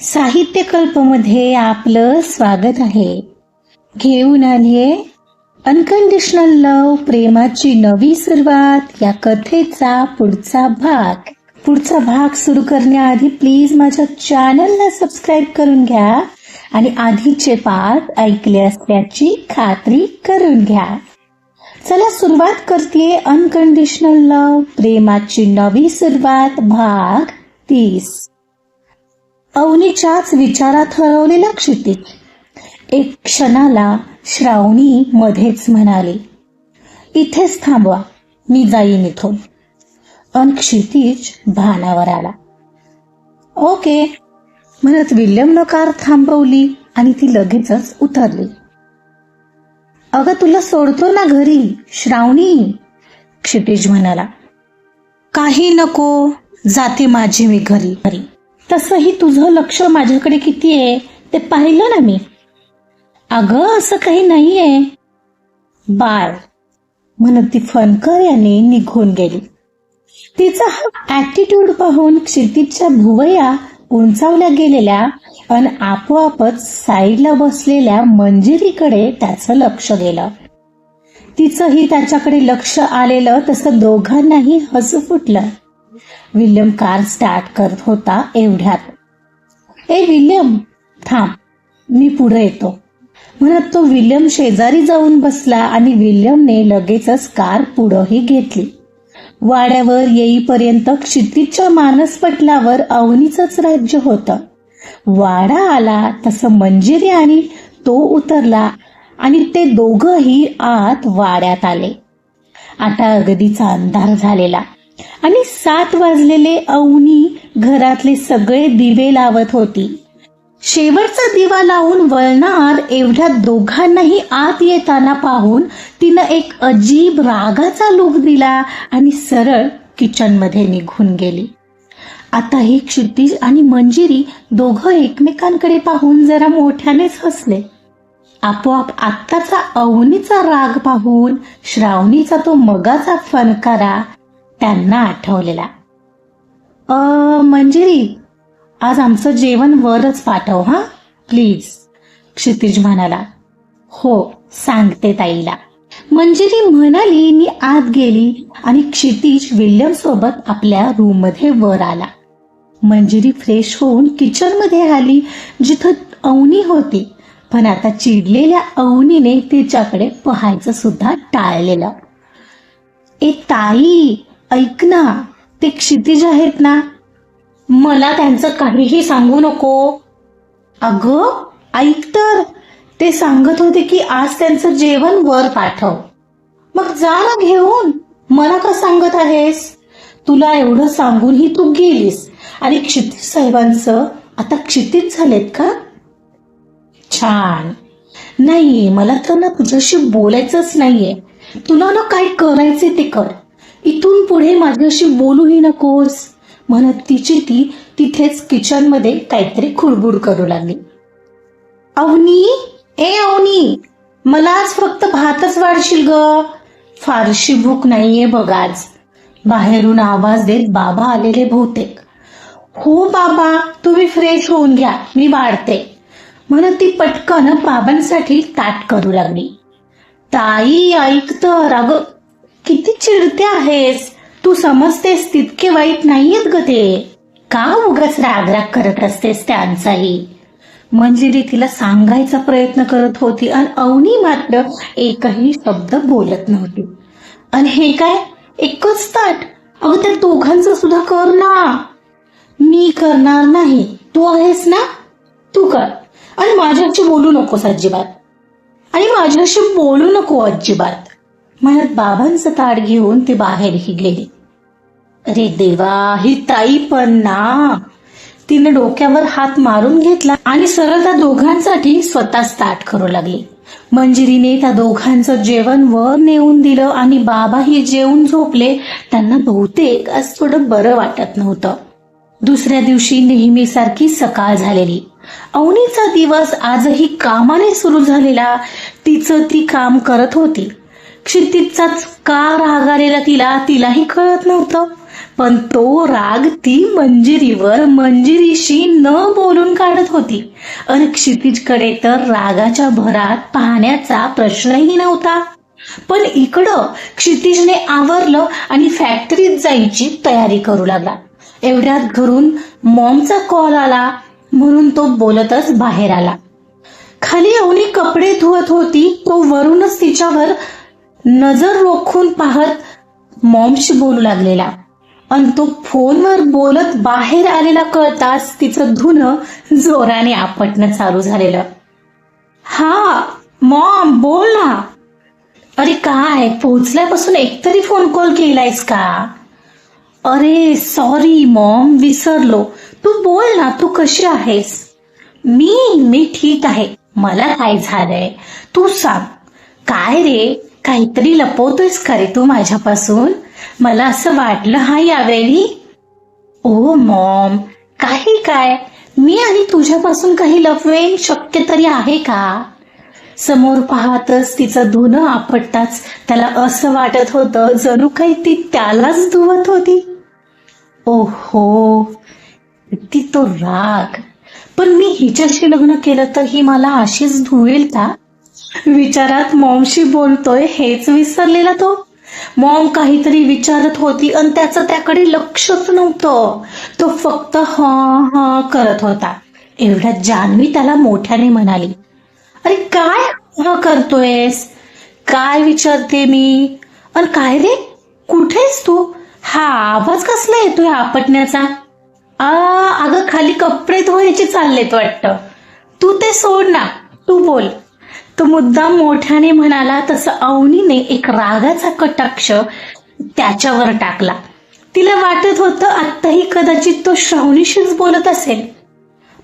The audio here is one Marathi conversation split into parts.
साहित्यकल्पमध्ये आपलं स्वागत आहे. घेऊन आलीये अनकंडिशनल लव प्रेमाची नवी सुरुवात या कथेचा पुढचा भाग. पुढचा भाग सुरू करण्याआधी प्लीज माझ्या चॅनलला सबस्क्राईब करून घ्या आणि आधीचे पाठ ऐकले असल्याची खात्री करून घ्या. चला सुरुवात करते अनकंडिशनल लव प्रेमाची नवी सुरुवात भाग तीस. अवनीच्याच विचारात हरवलेला क्षितिज. एक क्षणाला श्रावणी मध्येच म्हणाली इथेच थांबवा मी जाईन इथून. अन क्षितिज भानावर आला. ओके. म्हणत विल्यमनं कार थांबवली आणि ती लगेचच उतरली. अगं तुला सोडतो ना घरी श्रावणी? क्षितिज म्हणाला. काही नको जाते माझी मी घरी घरी. तसंही तुझं लक्ष माझ्याकडे किती आहे ते पाहिलं ना मी. अगं असं काही नाहीये. बाळ म्हणत ती फनकर याने निघून गेली. तिचा हा ऍटिट्यूड पाहून क्षितिजच्या भुवया उंचावल्या गेलेल्या आणि आपोआपच साईडला बसलेल्या मंजिरीकडे त्याचं लक्ष गेलं. तिचंही त्याच्याकडे लक्ष आलेलं तसं दोघांनाही हसू फुटलं. विल्यम कार स्टार्ट करत होता एवढ्यात. ए विल्यम थांब मी पुढे येतो. म्हणत तो विल्यम शेजारी जाऊन बसला आणि विल्यमने लगेचच कार पुढंही घेतली. वाड्यावर येईपर्यंत क्षितिजच्या मानसपटलावर अवनीचंच राज्य होतं. वाडा आला तसं मंजिरी आणि तो उतरला आणि ते दोघंही आत वाड्यात आले. आता अगदीचा अंधार झालेला. आणि सात वाजलेले अवनी घरातले सगळे दिवे लावत होती. शेवटचा दिवा लावून वळणार एवढ्या दोघांनाही आत येताना पाहून तिनं एक अजीब रागाचा लूक दिला आणि सरळ किचनमध्ये निघून गेली. आता ही क्षितिज आणि मंजिरी दोघं एकमेकांकडे पाहून जरा मोठ्यानेच हसले. आपोआप आत्ताचा अवनीचा राग पाहून श्रावणीचा तो मगाचा फनकारा त्यांना आठवलेला. अ मंजिरी आज आमचं जेवण वरच पाठव हा? प्लीज क्षितिज म्हणाला. हो सांगते ताईला. मंजिरी म्हणाली मी आत गेली आणि क्षितिज विल्यम सोबत आपल्या रूममध्ये वर आला. मंजिरी फ्रेश होऊन किचनमध्ये आली जिथं अवनी होती. पण आता चिडलेल्या अवनीने तिच्याकडे पाहायचं सुद्धा टाळलेलं. ए ताई ऐक ना ते क्षितिज आहेत ना. मला त्यांचं काहीही सांगू नको. अगं ऐक तर. ते सांगत होते की आज त्यांचं जेवण वर पाठव. मग जा ना घेऊन. मला का सांगत आहेस? तुला एवढं सांगूनही तू गेलीस. आणि क्षितिज साहेबांचं आता क्षितिज झालेत का? छान. नाही मला तर ना तुझ्याशी बोलायचंच नाहीये. तुला ना काय करायचे ते कर. इथून पुढे माझ्याशी बोलूही नकोस. म्हणत तिची ती तिथेच किचनमध्ये काहीतरी खुडबुड करू लागली. अवनी? ए अवनी! मला आज फक्त भातच वाढशील ग. फारशी भूक नाहीये बघ आज. बाहेरून आवाज देत बाबा आलेले बहुतेक. हो बाबा तुम्ही फ्रेश होऊन घ्या. मी वाढते. म्हणत ती पटकन बाबांसाठी ताट करू लागली. ताई ऐक तर. अगं किती चिडते आहेस? तू समजतेस तितके वाईट नाहीयेत ग ते. का उगाच रागराग करत असतेस त्यांचाही? मंजिरी तिला सांगायचा प्रयत्न करत होती आणि अवनी मात्र एकही शब्द बोलत नव्हती. आणि हे काय? एकच ताट? अगं त्या दोघांचं सुद्धा कर ना. मी करणार नाही. तू आहेस ना? तू कर. आणि माझ्याशी बोलू नकोस अजिबात. आणि माझ्याशी बोलू नको अजिबात. म्हणत बाबांचं ताट घेऊन ती बाहेरही हिडलेली अरे देवा ही ताई पण ना. तिने डोक्यावर हात मारून घेतला आणि सरळ त्या दोघांसाठी स्वतःच ताट करू लागली. मंजिरीने त्या दोघांचं जेवण वर नेऊन दिलं आणि बाबाही जेवून झोपले. त्यांना बहुतेक आज थोडं बरं वाटत नव्हतं. दुसऱ्या दिवशी नेहमीसारखी सकाळ झालेली. अवनीचा दिवस आजही कामाने सुरू झालेला. तिचं ती काम करत होती. क्षितिजचाच का राग आलेला तिला तिलाही कळत नव्हतं. पण तो राग ती मंजिरीवर मंजिरीशी न बोलून काढत होती. अन क्षितिजकडे तर रागाच्या भरात पाहण्याचा प्रश्नही नव्हता. पण इकडं क्षितिजने आवरलं आणि फॅक्टरीत जायची तयारी करू लागला. एवढ्यात घरून मॉमचा कॉल आला म्हणून तो बोलतच बाहेर आला. खाली अवनी कपडे धुवत होती तो वरूनच तिच्यावर नजर रोखून पाहत मॉमशी बोलू लागलेला. आणि तो फोनवर बोलत बाहेर आलेला कळताच तिचं धुणं जोराने आपटणं चालू झालेलं. हा मॉम बोल ना. अरे काय पोहोचल्यापासून एकतरी फोन कॉल केलायस का? अरे सॉरी मॉम विसरलो. तू बोल ना तू कशी आहेस? मी मी ठीक आहे. मला काय झालंय? तू सांग. काय रे? काहीतरी लपवतोयस का रे तू माझ्यापासून? मला असं वाटलं हा यावेळी? ओ मॉम काही काय? मी आणि तुझ्यापासून काही लपवेन शक्य तरी आहे का? समोर पाहतच तिचं धुणं आपटताच त्याला असं वाटत होतं जणू काही ती त्यालाच धुवत होती. ओहो ती तो राग. पण मी हिच्याशी लग्न केलं तर ही मला अशीच धुवेल का? विचारात मॉमशी बोलतोय हेच विसरलेला तो. मॉम काहीतरी विचारत होती आणि त्याचं त्याकडे लक्षच नव्हतं. तो फक्त हा हा करत होता. एवढ्यात जान्हवी त्याला मोठ्याने म्हणाली अरे काय हा करतोयस? काय विचारते मी? अरे काय रे? कुठेस तू? हा आवाज कसला येतोय आपटण्याचा? आ अगं खाली कपडे धुवायचे चाललेत वाटतं. तू ते सोड ना. तू बोल. तो मुद्दा मोठ्याने म्हणाला तसं अवनीने एक रागाचा कटाक्ष त्याच्यावर टाकला. तिला वाटत होतं आत्ताही कदाचित तो श्रावणीशीच बोलत असेल.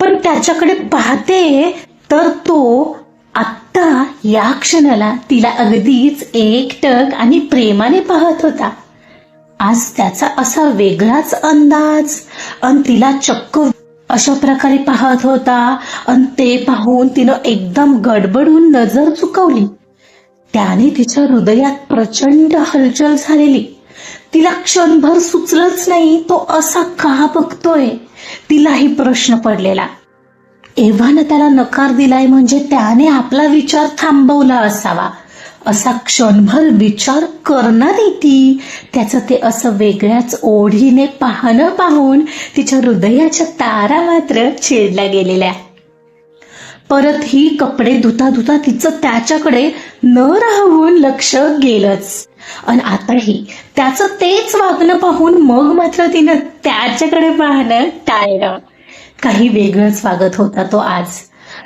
पण त्याच्याकडे पाहते तर तो आत्ता या क्षणाला तिला अगदीच एकटक आणि प्रेमाने पाहत होता. आज त्याचा असा वेगळाच अंदाज अन तिला चक्क अशा प्रकारे पाहत होता. अन ते पाहून तिनं एकदम गडबडून नजर चुकवली. त्याने तिच्या हृदयात प्रचंड हलचल झालेली. तिला क्षणभर सुचलंच नाही तो असा का बघतोय? तिलाही प्रश्न पडलेला. एव्हानं त्याला नकार दिलाय म्हणजे त्याने आपला विचार थांबवला असावा. असा क्षणभर विचार करणारी ती. त्याचं ते असं वेगळ्याच ओढीने पाहणं पाहून तिच्या हृदयाच्या तारा मात्र चिडल्या गेलेल्या. परत ही कपडे धुता धुता तिचं त्याच्याकडे न राहून लक्ष गेलंच. आणि आताही त्याचं तेच वागणं पाहून मग मात्र तिनं त्याच्याकडे पाहणं टाळलं. काही वेगळंच वागत होता तो आज.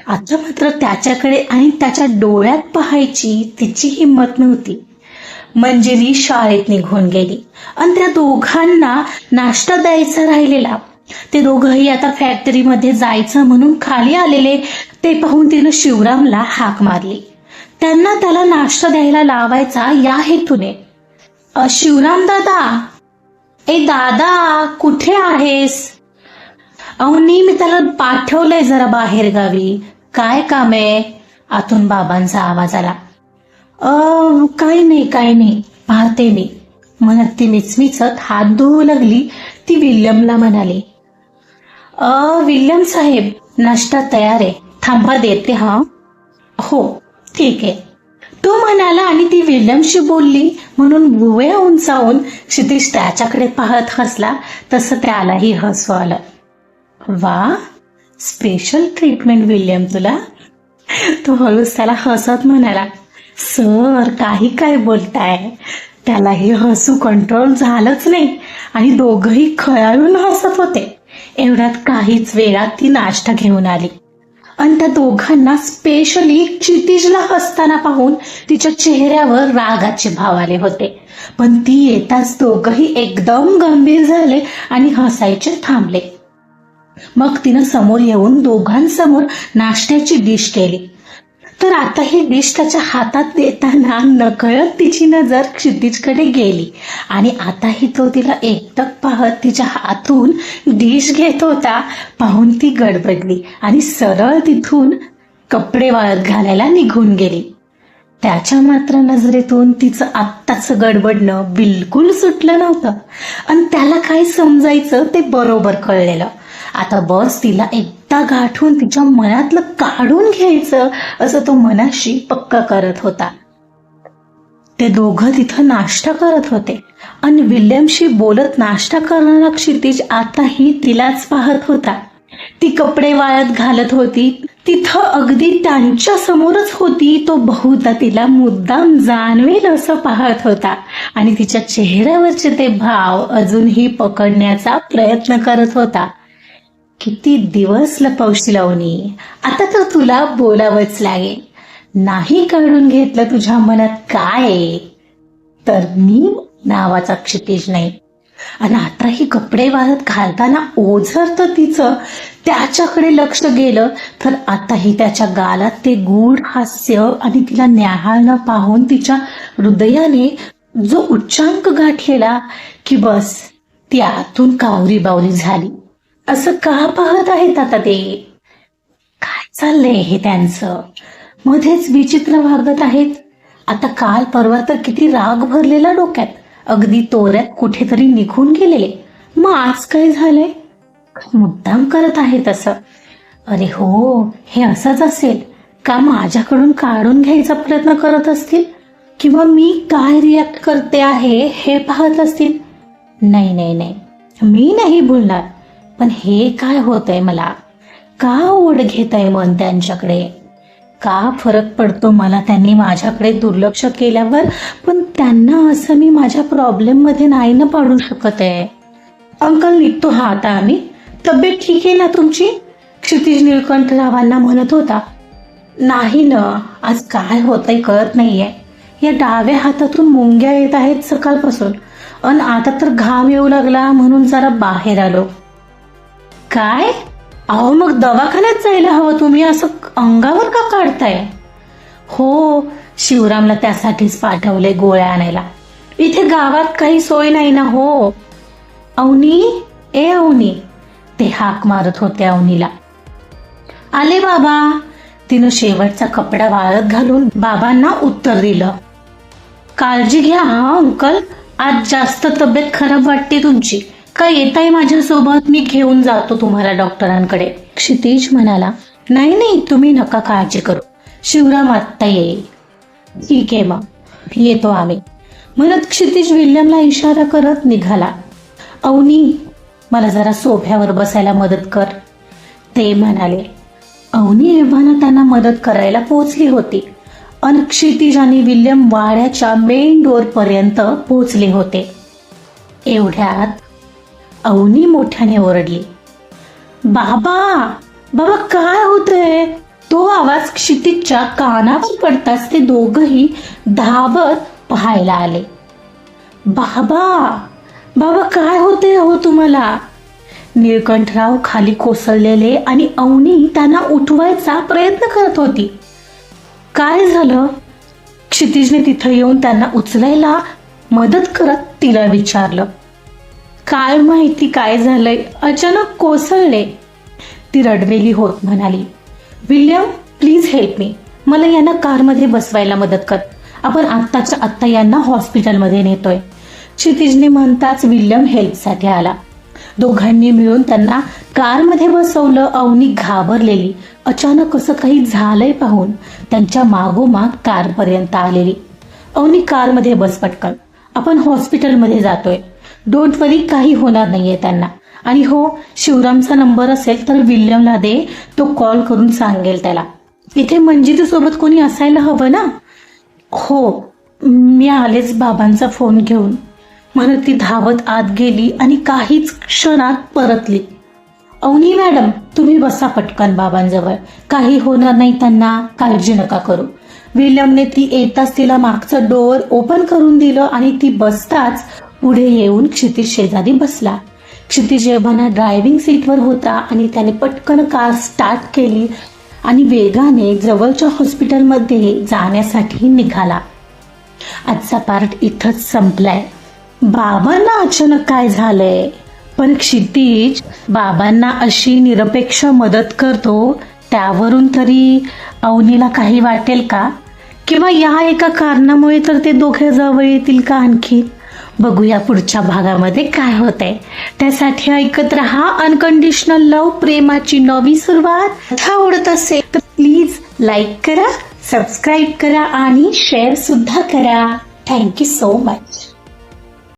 आता मात्र त्याच्याकडे आणि त्याच्या डोळ्यात पाहायची तिची हिंमत नव्हती. मंजिरी शाळेत निघून गेली आणि त्या दोघांना नाश्ता द्यायचा राहिलेला. ते दोघंही आता फॅक्टरीमध्ये जायचं म्हणून खाली आलेले ते पाहून तिनं शिवरामला हाक मारली. त्यांना त्याला नाश्ता द्यायला लावायचा या हेतूने. शिवराम दादा? ए दादा कुठे आहेस? अवनी मी त्याला पाठवलंय जरा बाहेर गावी काय काम आहे? आतून बाबांचा आवाज आला. अ काही नाही काही नाही. पाहते मी. म्हणत ती मिचमिचत हात धुवू लागली. ती विल्यमला म्हणाली अ विल्यम साहेब नाश्ता तयार आहे. थांबा देते हा. हो ठीक आहे. तो म्हणाला आणि ती विल्यमशी बोलली. म्हणून भुवया उंचावून क्षितिश त्याच्याकडे पाहत हसला. तसं त्यालाही हसू आलं. वा स्पेशल ट्रीटमेंट विल्यम तुला. तो हळूच त्याला हसत म्हणाला सर काही काय बोलताय? त्यालाही हसू कंट्रोल झालंच नाही. आणि दोघही खळाळून हसत होते. एवढ्यात काहीच वेळात ती नाश्ता घेऊन आली. आणि त्या दोघांना स्पेशली क्षितिजला हसताना पाहून तिच्या चेहऱ्यावर रागाचे भाव आले होते. पण ती येताच दोघही एकदम गंभीर झाले आणि हसायचे थांबले. मग तिनं समोर येऊन दोघांसमोर नाश्त्याची डिश केली. तर आता ही डिश त्याच्या हातात देताना नकळत तिची नजर क्षितिजकडे गेली. आणि आताही तो तिला एकटक पाहत तिच्या हातून डिश घेत होता पाहून ती गडबडली आणि सरळ तिथून कपडे वाळत घालायला निघून गेली. त्याच्या मात्र नजरेतून तिचं आत्ताच गडबडणं बिलकुल सुटलं नव्हतं. आणि त्याला काय समजायचं ते बरोबर कळलेलं. आता बस तिला एकदा गाठून तिच्या मनातलं काढून घ्यायचं असं तो मनाशी पक्का करत होता. ते दोघं तिथं नाश्ता करत होते. आणि विल्यमशी बोलत नाश्ता करणारा क्षितिज आताही तिलाच पाहत होता. ती कपडे वाळत घालत होती. तिथं अगदी त्यांच्या समोरच होती. तो बहुधा तिला मुद्दाम जाणवेल असं पाहत होता. आणि तिच्या चेहऱ्यावरचे ते भाव अजूनही पकडण्याचा प्रयत्न करत होता. किती दिवस लपवशी लावणी आता तर तुला बोलावंच लागेल. नाही काढून घेतलं तुझ्या मनात काय? तर मी नावाचा क्षितिज नाही. आणि आता ही कपडे वाळत घालताना ओझर तर तिचं. त्याच्याकडे लक्ष गेलं तर आताही त्याच्या गालात ते गूढ हास्य आणि तिला न्याहाळणं पाहून तिच्या हृदयाने जो उच्चांक गाठलेला की बस ती आतून कावरी बावरी झाली. असं का पाहत आहेत आता ते? काय चाललंय हे त्यांचं? मध्येच विचित्र वागत आहेत. आता काल परवा तर किती राग भरलेला डोक्यात. अगदी तोऱ्यात कुठेतरी निघून गेलेले मग आज काय झालंय? मुद्दाम करत आहेत असं. अरे हो हे असंच असेल. का माझ्याकडून काढून घ्यायचा प्रयत्न करत असतील? किंवा मी काय रिॲक्ट करते आहे हे पाहत असतील? नाही नाही नाही. मी नाही बोलणार. पण हे काय होतंय मला? का ओढ घेत आहे मन त्यांच्याकडे? का फरक पडतो मला त्यांनी माझ्याकडे दुर्लक्ष केल्यावर? पण त्यांना असं मी माझ्या प्रॉब्लेममध्ये नाही ना पाडू शकत आहे अंकल निघतो हा आता आम्ही. तब्येत ठीक आहे ना तुमची? क्षितिज निळकंठरावांना म्हणत होता. नाही ना आज काय होतंय कळत नाहीये. या डाव्या हातातून मुंग्या येत आहेत सकाळपासून. अन आता तर घाम येऊ लागला म्हणून जरा बाहेर आलो. काय? अहो मग दवाखान्यात जायला हवं तुम्ही असं अंगावर का काढताय? हो शिवरामला त्यासाठीच पाठवले गोळ्या आणायला. इथे गावात काही सोय नाही ना हो. अवनी ए अवनी. ते हाक मारत होते अवनीला. आले बाबा. तिनं शेवटचा कपडा वाळत घालून बाबांना उत्तर दिलं. काळजी घ्या हा अंकल. आज जास्त तब्येत खराब वाटते तुमची. का येताय माझ्यासोबत मी घेऊन जातो तुम्हाला डॉक्टरांकडे. क्षितिज म्हणाला नाही नाही तुम्ही नका काळजी करू. शिवराम आत्ता येईल. ठीक आहे मग येतो आम्ही. म्हणत क्षितिज विल्यमला इशारा करत निघाला. अवनी मला जरा सोफ्यावर बसायला मदत कर. ते म्हणाले अवनी एव्हाना त्यांना मदत करायला पोचली होती. अन क्षितिज आणि विल्यम वाड्याच्या मेन डोअर पर्यंत होते. एवढ्यात अवनी मोठ्याने ओरडली. बाबा बाबा काय होतंय? तो आवाज क्षितिजच्या कानावर पडताच ते दोघही धावत पाहायला आले. बाबा बाबा काय होते हो तुम्हाला? निळकंठराव खाली कोसळलेले आणि अवनी त्यांना उठवायचा प्रयत्न करत होती. काय झालं? क्षितिजने तिथं येऊन त्यांना उचलायला मदत करत तिला विचारलं. काय माहिती काय झालंय? अचानक कोसळले. ती रडवेली होत म्हणाली विल्यम प्लीज हेल्प मी मला यांना कारमध्ये बसवायला मदत कर. आपण आत्ताच्या आत्ता यांना हॉस्पिटलमध्ये नेतोय. क्षितिजने म्हणताच विल्यम हेल्पसाठी आला. दोघांनी मिळून त्यांना कारमध्ये बसवलं अवनी घाबरलेली. अचानक असं काही झालंय पाहून त्यांच्या मागोमाग कारपर्यंत आलेली. अवनी कारमध्ये बस पटकन. आपण हॉस्पिटलमध्ये जातोय. डोंट वरी काही होणार नाहीये त्यांना. आणि हो शिवरामचा नंबर असेल तर विल्यमला दे तो कॉल करून सांगेल त्याला. इथे मंजिरी सोबत कोणी असायला हवं ना? हो मी आलेच बाबांचा फोन घेऊन. म्हणत ती धावत आत गेली आणि काहीच क्षणात परतली. अवनी मॅडम तुम्ही बसा पटकन बाबांजवळ. काही होणार नाही त्यांना काळजी नका करू. विल्यमने ती येताच तिला मागचं डोअर ओपन करून दिलं आणि ती बसताच पुढे येऊन क्षितिज शेजारी बसला. क्षितिज जेव्हा ड्रायव्हिंग सीटवर होता आणि त्याने पटकन कार स्टार्ट केली आणि वेगाने जवळच्या हॉस्पिटलमध्ये जाण्यासाठी निघाला. आजचा पार्ट इथंच संपलाय. बाबांना अचानक काय झालंय? पण क्षितिज बाबांना अशी निरपेक्ष मदत करतो त्यावरून तरी अवनीला काही वाटेल का? किंवा या एका कारणामुळे तर ते दोघे जवळ येतील का आणखी? बघूया पुढच्या भागामध्ये काय होत आहे त्यासाठी ऐकत राहा अनकंडिशनल लव प्रेमाची नवी सुरुवात. आवडत असेल तर प्लीज लाईक करा सबस्क्राईब करा आणि शेअर सुद्धा करा. Thank you so much